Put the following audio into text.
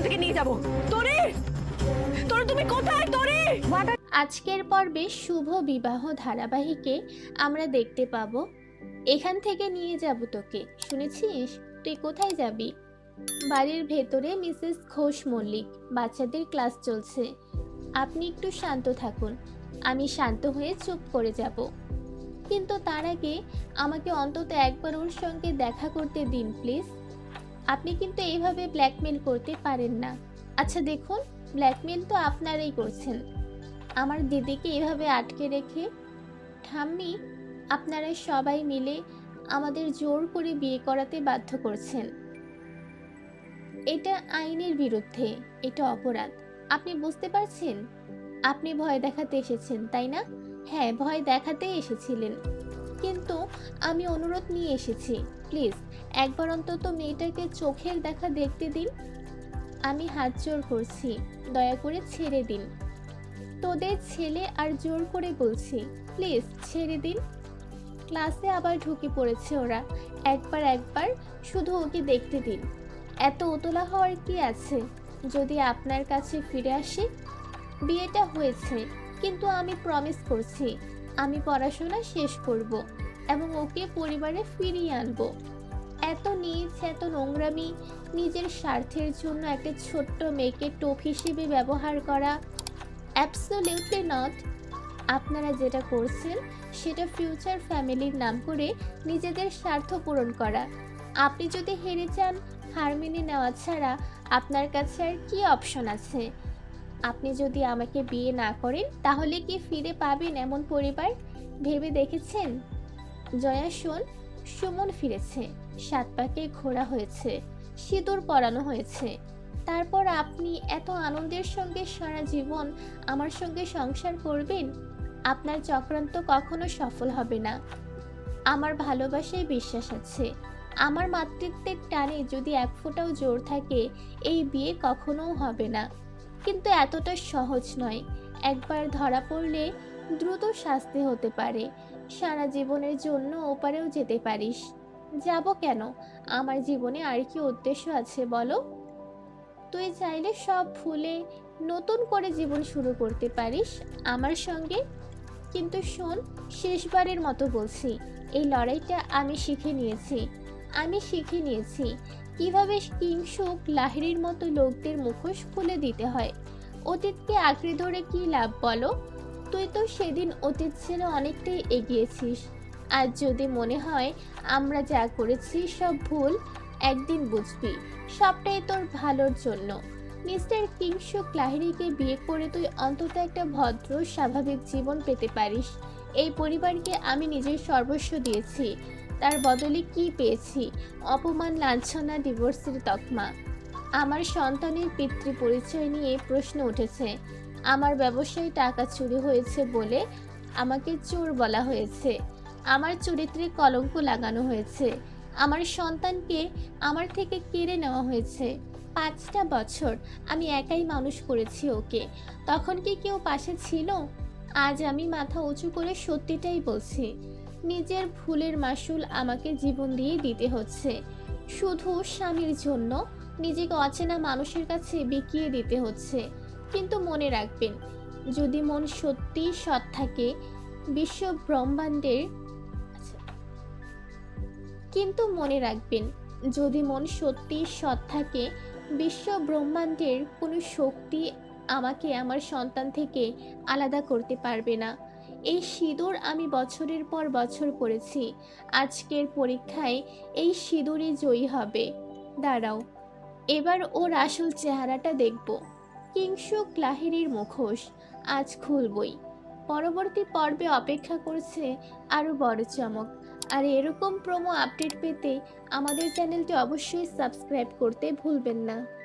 এখান থেকে নিয়ে যাব। তোরে! তোরে, তুমি কোথায়? তোরে! আজকের পর্বে শুভ বিবাহ ধারাবাহিকে আমরা দেখতে পাবো। এখান থেকে নিয়ে যাব তোকে। শুনেছিস? তুই কোথায় যাবি? বাড়ির ভেতরে মিসেস ঘোষ মল্লিক, বাচ্চাদের ক্লাস চলছে। আপনি একটু শান্ত থাকুন। আমি শান্ত হয়ে চুপ করে যাব। কিন্তু তার আগে আমাকে অন্তত একবার ওর সঙ্গে দেখা করতে দিন, প্লিজ। আপনি কিন্তু এইভাবে ব্ল্যাকমেল করতে পারেন না। আচ্ছা দেখুন ব্ল্যাকমেল তো আপনারাই করছেন। আমার দিদিকে এভাবে আটকে রেখে ঠাম্মি, আপনারা সবাই মিলে আমাদের জোর করে বিয়ে করাতে বাধ্য করছেন। এটা আইনের বিরুদ্ধে, এটা অপরাধ। আপনি বুঝতে পারছেন? আপনি ভয় দেখাতে এসেছেন, তাই না? হ্যাঁ ভয় দেখাতেই এসেছিলেন। কিন্তু আমি অনুরোধ নিয়ে এসেছি। প্লিজ, একবার অন্তত মেয়েটাকে চোখের দেখা দেখতে দিন। আমি হাত জোর করছি, দয়া করে ছেড়ে দিন। তোদের ছেলে আর জোর করে বলছি, প্লিজ ছেড়ে দিন। ক্লাসে আবার ঢুকে পড়েছে ওরা, একবার একবার শুধু ওকে দেখতে দিন। এত উতলা হওয়ার কি আছে? যদি আপনার কাছে ফিরে আসি? বিয়েটা হয়েছে, কিন্তু আমি প্রমিস করছি আমি পড়াশোনা শেষ করব এবং ওকে পরিবারে ফিরিয়ে আনব। এত নিজ, এত নোংরামি, নিজের স্বার্থের জন্য একটা ছোট্ট মেয়েকে টোপ হিসেবে ব্যবহার করা অ্যাবসোলিউটলি নট আপনারা যেটা করছেন, সেটা ফিউচার ফ্যামিলির নাম করে নিজেদের স্বার্থ পূরণ করা। আপনি যদি হেরে যান হার মেনে নেওয়া ছাড়া আপনার কাছে আর কি অপশন আছে? আপনি যদি আমাকে বিয়ে না করেন, তাহলে কি ফিরে পাবেন এমন পরিবার? ভেবে দেখেছেন? জয়া, শোন, সুমন ফিরেছে। সাত পাকে ঘোরা হয়েছে, সিঁদুর পরানো হয়েছে। তারপর আপনি এত আনন্দের সঙ্গে সারা জীবন আমার সঙ্গে সংসার করবেন? আপনার চক্রান্ত কখনো সফল হবে না। আমার ভালোবাসায় বিশ্বাস আছে। আমার মাতৃত্বের টানে যদি এক ফোঁটাও জোর থাকে, এই বিয়ে কখনোও হবে না। কিন্তু এতটা সহজ নয়। একবার ধরা পড়লে দ্রুত শাস্তি হতে পারে। সারা জীবনের জন্য ওপারেও যেতে পারিস। যাব কেন? আমার জীবনে আর কি উদ্দেশ্য আছে বলো? তুই চাইলে সব ভুলে নতুন করে জীবন শুরু করতে পারিস আমার সঙ্গে। কিন্তু শোন, শেষবারের মতো বলছি, এই লড়াইটা আমি শিখে নিয়েছি। আমি শিখে নিয়েছি কীভাবে কিংসুক লাহিড়ির মতো লোকদের মুখোশ খুলে দিতে হয়। অতীতকে আঁকড়ে ধরে কি লাভ বলো? তুই তো সেদিন অতীত ছেড়ে অনেকটাই এগিয়েছিস। আর যদি মনে হয় আমরা যা করেছি সব ভুল, একদিন বুঝবি সবটাই তোর ভালোর জন্য। মিস্টার কিংসুক লাহিড়িকে বিয়ে করে তুই অন্তত একটা ভদ্র, স্বাভাবিক জীবন পেতে পারিস। এই পরিবারকে আমি নিজের সর্বস্ব দিয়েছি। তার বদলে কি পেয়েছি? অপমান, লাঞ্ছনা ডিভোর্সের তকমা। আমার সন্তানের পিতৃ পরিচয় নিয়ে প্রশ্ন উঠেছে। আমার ব্যবসায় টাকা চুরি হয়েছে বলে আমাকে চোর বলা হয়েছে। আমার চরিত্রে কলঙ্ক লাগানো হয়েছে। আমার সন্তানকে আমার থেকে কেড়ে নেওয়া হয়েছে। পাঁচটা বছর আমি একাই মানুষ করেছি ওকে। তখন কি কেউ পাশে ছিল? আজ আমি মাথা উঁচু করে সত্যিটাই বলছি। নিজের ভুলের মাসুল আমাকে জীবন দিয়ে দিতে হচ্ছে। শুধু স্বামীর জন্য নিজেকে অচেনা মানুষের কাছে বিকিয়ে দিতে হচ্ছে। কিন্তু মনে রাখবেন, যদি মন সত্যি সৎ থাকে, বিশ্ব ব্রহ্মাণ্ডের আচ্ছা। কিন্তু মনে রাখবেন, যদি মন সত্যি সৎ থাকে, বিশ্ব ব্রহ্মাণ্ডের কোনো শক্তি আমাকে আমার সন্তান থেকে আলাদা করতে পারবে না। এই সিঁদুর আমি বছরের পর বছর পড়েছি। আজকের পরীক্ষায় এই সিঁদুরই জয়ী হবে। দাঁড়াও, এবার ওর আসল চেহারাটা দেখব। কিংসুক লাহিড়ির মুখোশ, আজ খুলবই। পরবর্তী পর্বে অপেক্ষা করছে আরও বড় চমক। আর এরকম প্রোমো আপডেট পেতে আমাদের চ্যানেলটি অবশ্যই সাবস্ক্রাইব করতে ভুলবেন না।